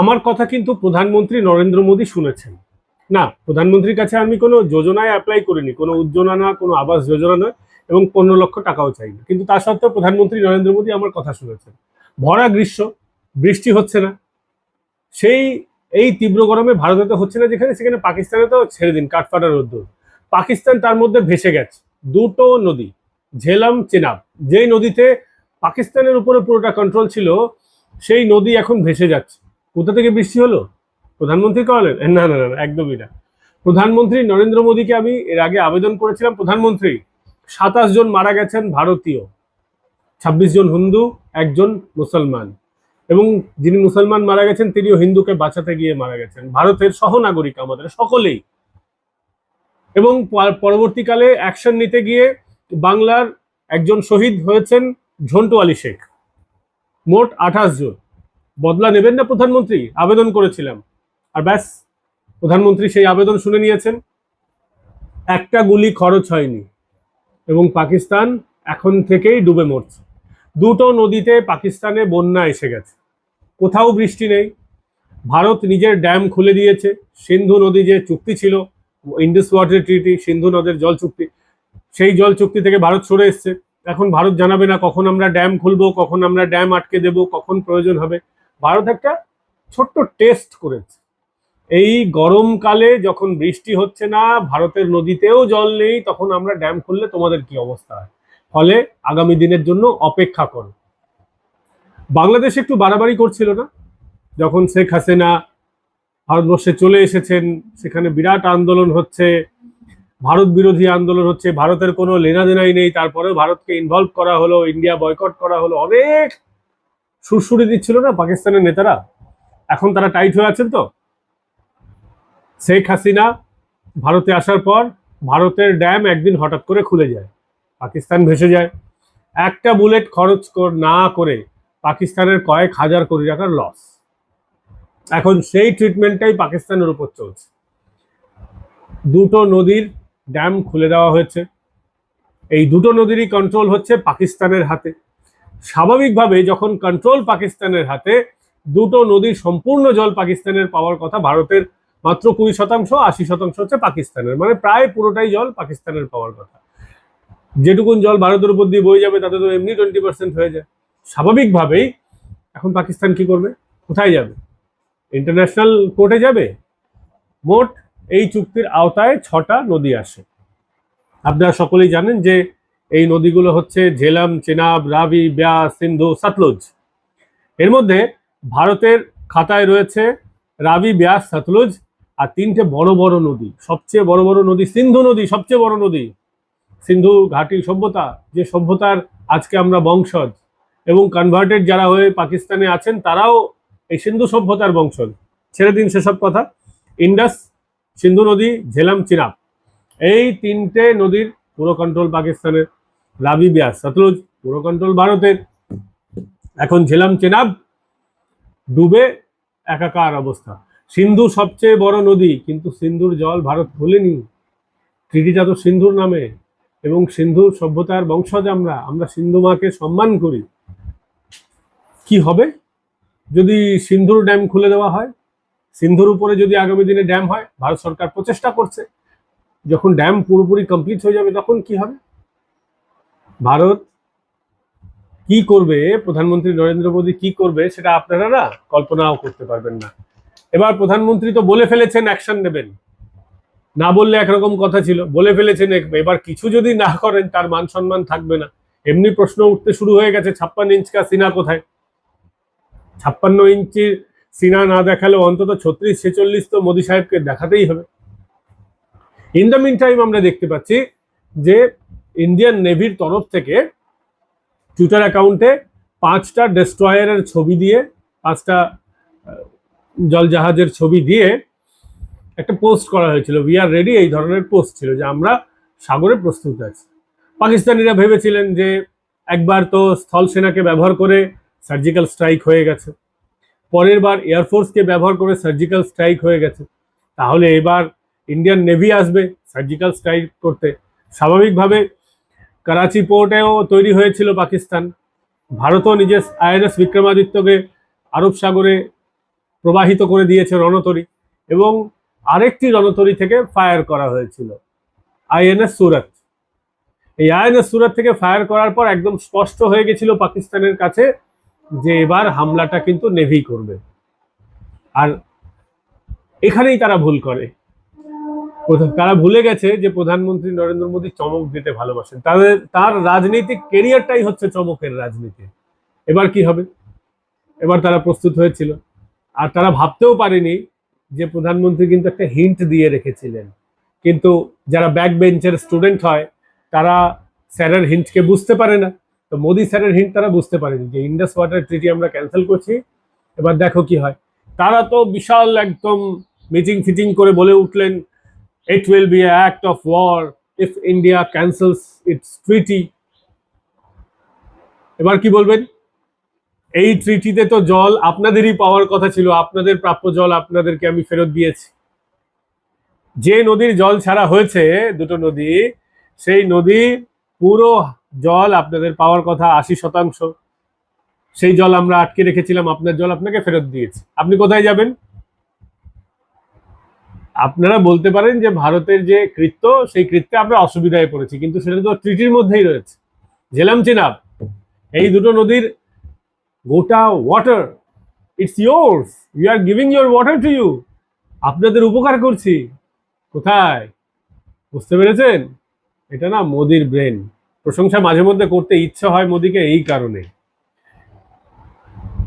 আমার কথা কিন্তু প্রধানমন্ত্রী নরেন্দ্র মোদী শুনেছেন। না, প্রধানমন্ত্রীর কাছে আমি কোনো যোজনায় অ্যাপ্লাই করিনি, কোনো উজ্জ্বলা না কোনো আবাস যোজনা নয়, এবং পনেরো লক্ষ টাকাও চাইনি। কিন্তু তা সত্ত্বেও প্রধানমন্ত্রী নরেন্দ্র মোদী আমার কথা শুনেছেন। ভরা গ্রীষ্ম, বৃষ্টি হচ্ছে না। সেই, এই তীব্র গরমে ভারতে তো হচ্ছে না যেখানে, সেখানে পাকিস্তানে তো ছেড়ে দিন, কাঠফাটা রোদ্দুর। পাকিস্তান তার মধ্যে ভেসে গেছে। দুটো নদী, ঝেলাম, চেনাব, যেই নদীতে পাকিস্তানের উপরে পুরোটা কন্ট্রোল ছিল, সেই নদী এখন ভেসে যাচ্ছে। কোথা থেকে বৃষ্টি হলো? প্রধানমন্ত্রী করালেন না না না একদমই না। প্রধানমন্ত্রী নরেন্দ্র মোদীকে আমি এর আগে আবেদন করেছিলাম। প্রধানমন্ত্রী, সাতাশ জন মারা গেছেন ভারতীয়, ছাব্বিশ জন হিন্দু একজন মুসলমান। এবং যিনি মুসলমান মারা গেছেন, তিনিও হিন্দুকে বাঁচাতে গিয়ে মারা গেছেন। ভারতের সহনাগরিক আমাদের সকলেই। এবং পরবর্তীকালে অ্যাকশন নিতে গিয়ে বাংলার একজন শহীদ হয়েছেন ঝন্টু আলী শেখ। মোট আঠাশ জন। বদলা নেবেন না প্রধানমন্ত্রী? আবেদন করেছিলাম। আর ব্যাস, প্রধানমন্ত্রী সেই আবেদন শুনে নিয়েছেন। একটা গুলি খরচ হয়নি এবং পাকিস্তান এখন থেকেই ডুবে মরছে। দুটো নদীতে পাকিস্তানে বন্যা এসে গেছে। কোথাও বৃষ্টি নেই। ভারত নিজের ড্যাম খুলে দিয়েছে। সিন্ধু নদী যে চুক্তি ছিল, ইন্ডাস ওয়াটার ট্রিটি, সিন্ধু নদের জল চুক্তি, সেই জল চুক্তি থেকে ভারত সরে এসছে। এখন ভারত জানাবে না কখন আমরা ড্যাম খুলবো, কখন আমরা ড্যাম আটকে দেব, কখন প্রয়োজন হবে। ভারত একটা ছোট্ট টেস্ট করেছে। এই গরমকালে যখন বৃষ্টি হচ্ছে না, ভারতের নদীতেও জল নেই, তখন আমরা ড্যাম খুললে তোমাদের কি অবস্থা হয়? ফলে আগামী দিনের জন্য অপেক্ষা করো। বাংলাদেশ একটু বাড়াবাড়ি করছিল না? যখন শেখ হাসিনা ভারতবর্ষে চলে এসেছেন, সেখানে বিরাট আন্দোলন হচ্ছে, ভারত বিরোধী আন্দোলন হচ্ছে, ভারতের কোনো লেনাদেনাই নেই, তারপরেও ভারতকে ইনভলভ করা হলো ইন্ডিয়া বয়কট করা হলো, অনেক সুরসুরি দিচ্ছিল না পাকিস্তানের নেতারা। এখন তারা টাইট হয়ে আছেন তো? শেখ হাসিনা ভারতে আসার পর ভারতের ড্যাম একদিন হঠাৎ করে খুলে যায়, পাকিস্তান ভেসে যায়। একটা বুলেট খরচ না করে পাকিস্তানের কয়েক হাজার কোটি টাকার লস এখন সেই ট্রিটমেন্টটাই পাকিস্তানের উপর চলছে। দুটো নদীর ড্যাম খুলে দেওয়া হয়েছে। এই দুটো নদীরই কন্ট্রোল হচ্ছে পাকিস্তানের হাতে। স্বাভাবিকভাবে যখন কন্ট্রোল পাকিস্তানের হাতে দুটো নদীর সম্পূর্ণ জল পাকিস্তানের পাওয়ার কথা, ভারতের মাত্র কুড়ি শতাংশ, আশি শতাংশ হচ্ছে পাকিস্তানের। মানে প্রায় পুরোটাই জল পাকিস্তানের পাওয়ার কথা। যেটুকুন জল ভারতের উপর দিয়ে বয়ে যাবে, তাতে তো এমনি টোয়েন্টি পার্সেন্ট হয়ে যায়। স্বাভাবিকভাবেই এখন পাকিস্তান কি করবে? কোথায় যাবে? ইন্টারন্যাশনাল কোর্টে যাবে? মোট এই চুক্তির আওতায় ছটা নদী আসে। আপনারা সকলেই জানেন যে এই নদীগুলো হচ্ছে ঝেলাম, চেনাব, রাবি ব্যাস সিন্ধু, সতলুজ। এর মধ্যে ভারতের খাতায় রয়েছে রাবি ব্যাস সতলুজ আর তিনটে বড় বড় নদী। সবচেয়ে বড় বড় নদী সিন্ধু নদী, সবচেয়ে বড় নদী। সিন্ধু ঘাটি সভ্যতা, যে সভ্যতার আজকে আমরা বংশজ এবং কনভার্টেড যারা হয়ে পাকিস্তানে আছেন, তারাও এই সিন্ধু সভ্যতার বংশজ। ছেড়ে দিন সেসব কথা। ইন্ডাস, সিন্ধু নদী, ঝেলাম, চিনাব। এই তিনটে নদীর পুরো কন্ট্রোল পাকিস্তানের। রাবি ব্যাস, সতলুজ, পুরো কন্ট্রোল ভারতের। এখন ঝেলাম চেনাব, ডুবে একাকার অবস্থা। সিন্ধু সবচেয়ে বড় নদী, কিন্তু সিন্ধুর জল ভারত ভুলেনি। ট্রিটিটা সিন্ধুর নামে, এবং সিন্ধু সভ্যতার বংশজ আমরা আমরা সিন্ধু মাকে সম্মান করি। কি হবে? যদি সিন্ধুর ড্যাম খুলে দেওয়া হয়, সিন্ধুর উপরে যদি আগামী দিনে ড্যাম হয়, ভারত সরকার প্রচেষ্টা করছে। যখন ড্যাম পুরোপুরি কমপ্লিট হয়ে যাবে, তখন কি হবে? ভারত কি করবে? প্রধানমন্ত্রী নরেন্দ্র মোদী কি করবে? সেটা আপনারা না কল্পনাও করতে পারবেন না। এবার প্রধানমন্ত্রী তো বলে ফেলেছেন অ্যাকশন নেবেন। না বললে একরকম কথা ছিল, বলে ফেলেছেন, এবার কিছু যদি না করেন, তার মান সম্মান থাকবে না। এমনি প্রশ্ন উঠতে শুরু হয়ে গেছে, ছাপ্পান্ন ইঞ্চ কা সিনা কোথায়? ছাপ্পান্ন ইঞ্চির সিনা না দেখালেও অন্তত ছত্রিশ ছেচল্লিশ তো মোদী সাহেবকে দেখাতেই হবে। ইন দ্য মিন টাইম আমরা দেখতে পাচ্ছি যে ইন্ডিয়ান নেভির তরফ থেকে টুইটার অ্যাকাউন্টে পাঁচটা ডেস্ট্রয়ারের ছবি দিয়ে, পাঁচটা জলজাহাজের ছবি দিয়ে একটা পোস্ট করা হয়েছিল। উই আর রেডি এই ধরনের পোস্ট ছিল যে আমরা সাগরে প্রস্তুত আছি। পাকিস্তানিরা ভেবেছিলেন যে একবার তো স্থল সেনাকে ব্যবহার করে সার্জিক্যাল স্ট্রাইক হয়ে গেছে। পরের বার এয়ারফোর্সকে ব্যবহার করে সার্জিক্যাল স্ট্রাইক হয়ে গেছে। তাহলে এবার ইন্ডিয়ান নেভি আসবে সার্জিক্যাল স্ট্রাইক করতে। স্বাভাবিকভাবে করাচি পোর্টেও তৈরি হয়েছিল পাকিস্তান। ভারতও নিজের আইএনএস বিক্রমাদিত্যকে আরব সাগরে প্রবাহিত করে দিয়েছে রণতরী এবং আরেকটি রণতরী থেকে ফায়ার করা হয়েছিল আইএনএস সুরত। এই আইএনএস সুরত থেকে ফায়ার করার পর একদম স্পষ্ট হয়ে গেছিল পাকিস্তানের কাছে যে এবার হামলাটা কিন্তু নেভি করবে। আর এখানেই তারা ভুল করে। তারা ভুলে গেছে যে প্রধানমন্ত্রী নরেন্দ্র মোদী চমক দিতে ভালোবাসেন। তাদের তার রাজনৈতিক কেরিয়ারটাই হচ্ছে চমকের রাজনীতি। এবার কি হবে? এবার তারা প্রস্তুত হয়েছিল। আর তারা ভাবতেও পারেনি যে প্রধানমন্ত্রী কিন্তু একটা হিন্ট দিয়ে রেখেছিলেন। কিন্তু যারা ব্যাক বেঞ্চের স্টুডেন্ট হয়, তারা স্যারের হিন্টকে বুঝতে পারে না। তো মোদি স্যারের হিন্ট তারা বুঝতে পারেনি যে ইন্ডাস ওয়াটার ট্রিটি আমরা ক্যান্সেল করছি, এবার দেখো কি হয়। তারা তো বিশাল একদম মিটিং ফিটিং করে বলে উঠলেন it will be act of war if India cancels its treaty এবার কি বলবেন? এই ট্রিটিতে তো জল আপনাদেরই পাওয়ার কথা ছিল, আপনাদের প্রাপ্য জল আপনাদেরকে আমি ফেরত দিয়েছি। যে নদীর জল ছাড়া হয়েছে, দুটো নদী, সেই নদী পুরো জল আপনাদের পাওয়ার কথা আশি শতাংশ। সেই জল আমরা আটকে রেখেছিলাম, আপনার জল আপনাকে ফেরত দিয়েছি। আপনি কোথায় যাবেন? আপনারা বলতে পারেন যে ভারতের যে কৃত্য, সেই কৃত্যে আমরা অসুবিধায় পড়েছি, কিন্তু সেটা তো ট্রিটির মধ্যেই রয়েছে। জেলাম চিনাব, এই দুটো নদীর গোটা water it's yours you are giving your water to you আপনাদের উপকার করছি। কোথায়? বুঝতে পেরেছেন? এটা না মোদির ব্রেন। প্রশংসা মাঝে মধ্যে করতে ইচ্ছে হয় মোদিকে এই কারণে।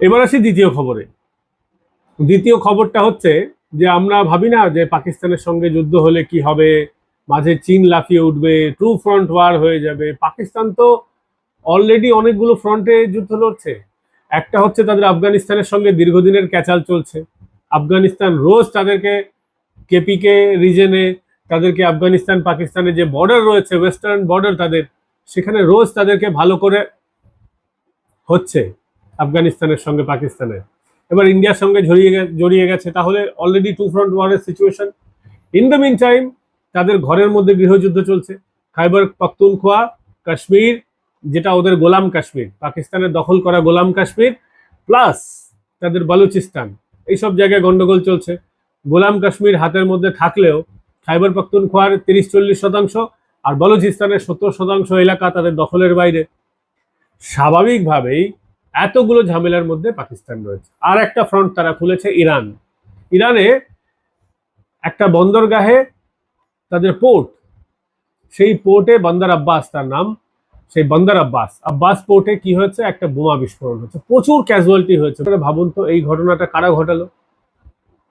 এবার আসি দ্বিতীয় খবরে। দ্বিতীয় খবরটা হচ্ছে যে আমরা ভাবি না যে পাকিস্তানের সঙ্গে যুদ্ধ হলে কি হবে? মাঝে চীন লাফিয়ে উঠবে ট্রু ফ্রন্ট ওয়ার হয়ে যাবে। পাকিস্তান তো অলরেডি অনেকগুলো ফ্রন্টে যুদ্ধ লড়ছে। একটা হচ্ছে তাদের আফগানিস্তানের সঙ্গে দীর্ঘদিনের ক্যাচাল চলছে। আফগানিস্তান রোজ তাদেরকে কেপিকে রিজেনে তাদেরকে আফগানিস্তান, পাকিস্তানের যে বর্ডার রয়েছে ওয়েস্টার্ন বর্ডার তাদের, সেখানে রোজ তাদেরকে ভালো করে হচ্ছে আফগানিস্তানের সঙ্গে পাকিস্তানের। এবার ইন্ডিয়ার সঙ্গে জড়িয়ে জড়িয়ে গেছে, তাহলে already two front ওয়ারের situation in the mean time তাদের ঘরের মধ্যে গৃহযুদ্ধ চলছে। খাইবার পাখতুনখোয়া কাশ্মীর যেটা ওদের গোলাম কাশ্মীর পাকিস্তানের দখল করা গোলাম কাশ্মীর প্লাস তাদের বালুচিস্তান, এইসব জায়গায় গন্ডগোল চলছে। গোলাম কাশ্মীর হাতের মধ্যে থাকলেও খাইবার পাখতুনখোয়ার তিরিশ চল্লিশ শতাংশ আর বালুচিস্তানের সত্তর শতাংশ এলাকা তাদের দখলের বাইরে। স্বাভাবিকভাবেই এতগুলো ঝামেলার মধ্যে পাকিস্তান রয়েছে। আর একটা ফ্রন্ট তারা খুলেছে ইরান। ইরানে একটা বন্দরগাহে তাদের পোর্ট সেই পোর্টে বন্দর আব্বাস তার নাম, সেই বন্দর আব্বাস। আব্বাস পোর্টে কি হয়েছে? একটা বোমা বিস্ফোরণ হচ্ছে প্রচুর ক্যাজুয়ালিটি হয়েছে। ভাবুন তো, এই ঘটনাটা কারা ঘটালো?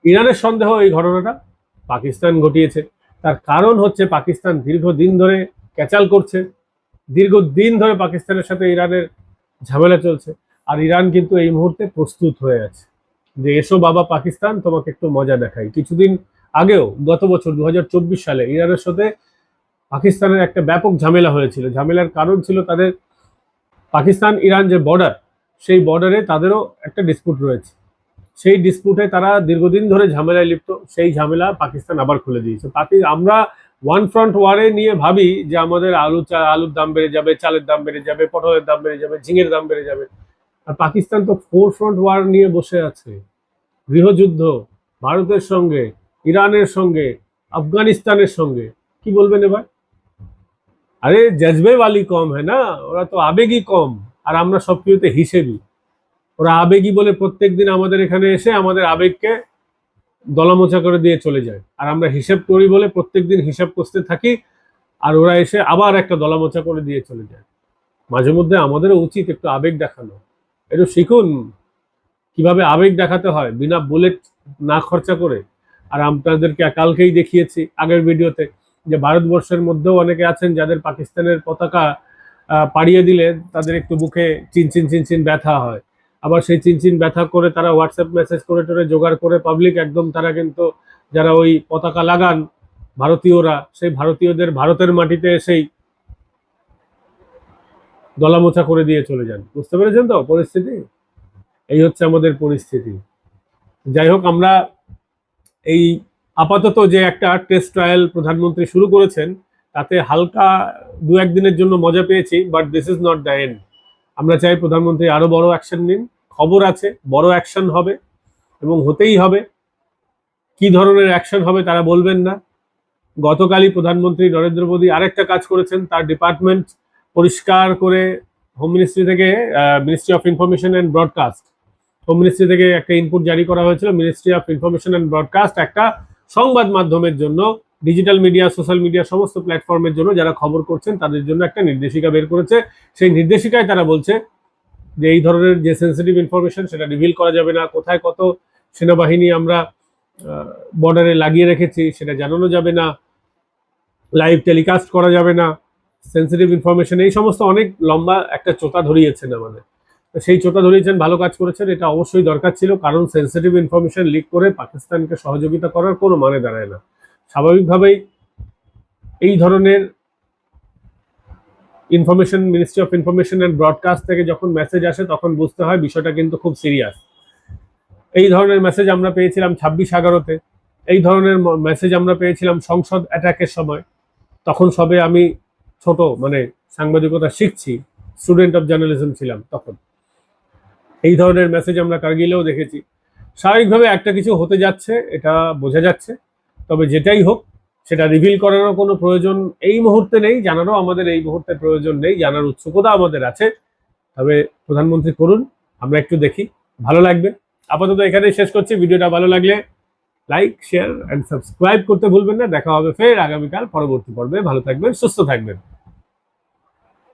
ইরানের সন্দেহ এই ঘটনাটা পাকিস্তান ঘটিয়েছে। তার কারণ হচ্ছে পাকিস্তান দীর্ঘদিন ধরে ক্যাচাল করছে। দীর্ঘদিন ধরে পাকিস্তানের সাথে ইরানের ঝামেলা চলছে। আর ইরান কিন্তু এই মুহূর্তে প্রস্তুত হয়ে আছে। যে এসো বাবা পাকিস্তান, তোমাকে একটু মজা দেখাই। কিছুদিন আগেও, গত বছর দু হাজার চব্বিশ সালে ইরানের সাথে পাকিস্তানের একটা ব্যাপক ঝামেলা হয়েছিল। ঝামেলার কারণ ছিল তাদের পাকিস্তান ইরান যে বর্ডার সেই বর্ডারে তাদেরও একটা ডিসপুট রয়েছে। সেই ডিসপুটে তারা দীর্ঘদিন ধরে ঝামেলায় লিপ্ত, সেই ঝামেলা পাকিস্তান আবার খুলে দিয়েছে। তাতে আমরা ওয়ান ফ্রন্ট ওয়ারে নিয়ে ভাবি যে আমাদের আলু চা, আলুর দাম বেড়ে যাবে, চালের দাম বেড়ে যাবে, পটলের দাম বেড়ে যাবে, ঝিঙের দাম বেড়ে যাবে। আর পাকিস্তান তো ফোর ফ্রন্ট ওয়ার নিয়ে বসে আছে। গৃহযুদ্ধ ভারতের সঙ্গে, ইরানের সঙ্গে, আফগানিস্তানের সঙ্গে। কি বলবেন এবার? আরে জজবে ওয়ালি কম হ্যাঁ না? ওরা তো আবেগই কম, আর আমরা সব কিছুতে হিসেবই ওরা আবেগই বলে প্রত্যেকদিন আমাদের এখানে এসে আমাদের আবেগকে দলামোচা করে দিয়ে চলে যায়। আর আমরা হিসেব করি বলে প্রত্যেকদিন হিসাব করতে থাকি, আর ওরা এসে আবার একটা দলামোচা করে দিয়ে চলে যায়। মাঝে মধ্যে আমাদেরও উচিত একটু আবেগ দেখানো। একটু শিখুন কীভাবে আবেগ দেখাতে হয় বিনা বুলেট না খরচা করে। আর আপনাদেরকে কালকেই দেখিয়েছি আগের ভিডিওতে যে ভারতবর্ষের মধ্যেও অনেকে আছেন যাদের পাকিস্তানের পতাকা পাড়িয়ে দিলে তাদের একটু বুকে চিনচিন চিনচিন ব্যথা হয়। আবার সেই চিনচিন ব্যথা করে তারা হোয়াটসঅ্যাপ মেসেজ করে টোরে জোগাড় করে পাবলিক একদম তারা কিন্তু যারা ওই পতাকা লাগান ভারতীয়রা, সেই ভারতীয়দের ভারতের মাটিতে এসেই দলামোচা করে দিয়ে চলে যান। বুঝতে পেরেছেন তো পরিস্থিতি? এই হচ্ছে আমাদের পরিস্থিতি। যাই হোক, আমরা এই আপাতত যে একটা টেস্ট ট্রায়াল প্রধানমন্ত্রী শুরু করেছেন, তাতে হালকা দু একদিনের জন্য মজা পেয়েছি but this is not the end আমরা চাই প্রধানমন্ত্রী আরও বড় অ্যাকশন নিন। খবর আছে, বড় অ্যাকশন হবে, এবং হতেই হবে। কি ধরনের অ্যাকশন হবে তারা বলবেন না। গতকালই প্রধানমন্ত্রী নরেন্দ্র মোদী আরেকটা কাজ করেছেন, তার ডিপার্টমেন্ট পরিষ্কার করে হোম মিনিস্ট্রি থেকে ministry of information and broadcast home ministry থেকে একটা ইনপুট জারি করা হয়েছিল ministry of information and broadcast একটা সংবাদ মাধ্যমের জন্য ডিজিটাল মিডিয়া সোশ্যাল মিডিয়া সমস্ত প্ল্যাটফর্মের জন্য যারা খবর করছেন তাদের জন্য একটা নির্দেশিকা বের করেছে। সেই নির্দেশিকায় তারা বলছে যে এই ধরনের যে সেন্সিটিভ ইনফরমেশন সেটা রিভিল করা যাবে না, কোথায় কত সেনাবাহিনী আমরা বর্ডারে লাগিয়ে রেখেছি সেটা জানানো যাবে না লাইভ টেলিকাস্ট করা যাবে না। সেন্সিটিভ ইনফরমেশন এই সমস্ত অনেক লম্বা একটা চোতা ধরিয়েছেন আমাদের। সেই চোতা ধরিয়েছেন, ভালো কাজ করেছেন, এটা অবশ্যই দরকার ছিল, কারণ সেন্সিটিভ ইনফরমেশন লিক করে পাকিস্তানকে সহযোগিতা করার কোনো মানে দাঁড়ায় না। স্বাভাবিকভাবেই এই ধরনের information ministry of information and broadcast থেকে যখন মেসেজ আসে, তখন বুঝতে হয় বিষয়টা কিন্তু খুব সিরিয়াস এই ধরনের মেসেজ আমরা পেয়েছিলাম ছাব্বিশ এগারোতে। এই ধরনের মেসেজ আমরা পেয়েছিলাম সংসদ অ্যাটাকের সময়। তখন সবে আমি ছোট মানে সাংবাদিকতা শিখছি স্টুডেন্ট অফ জার্নালিজম ছিলাম তখন। এই ধরনের মেসেজ আমরা কার্গিলেও দেখেছি। স্বাভাবিকভাবে একটা কিছু হতে যাচ্ছে, এটা বোঝা যাচ্ছে। তবে যেটাই হোক, সেটা রিভিল করারও কোনো প্রয়োজন এই মুহূর্তে নেই, জানারও আমাদের এই মুহূর্তে প্রয়োজন নেই, জানার উৎসুকতা আমাদের আছে। তবে প্রধানমন্ত্রী করুন, আমরা একটু দেখি। ভালো লাগবে। আপাতত এখানেই শেষ করছি, ভিডিওটা ভালো লাগলে লাইক শেয়ার অ্যান্ড সাবস্ক্রাইব করতে ভুলবেন না। দেখা হবে ফের আগামীকাল পরবর্তী পর্বে। ভালো থাকবেন, সুস্থ থাকবেন।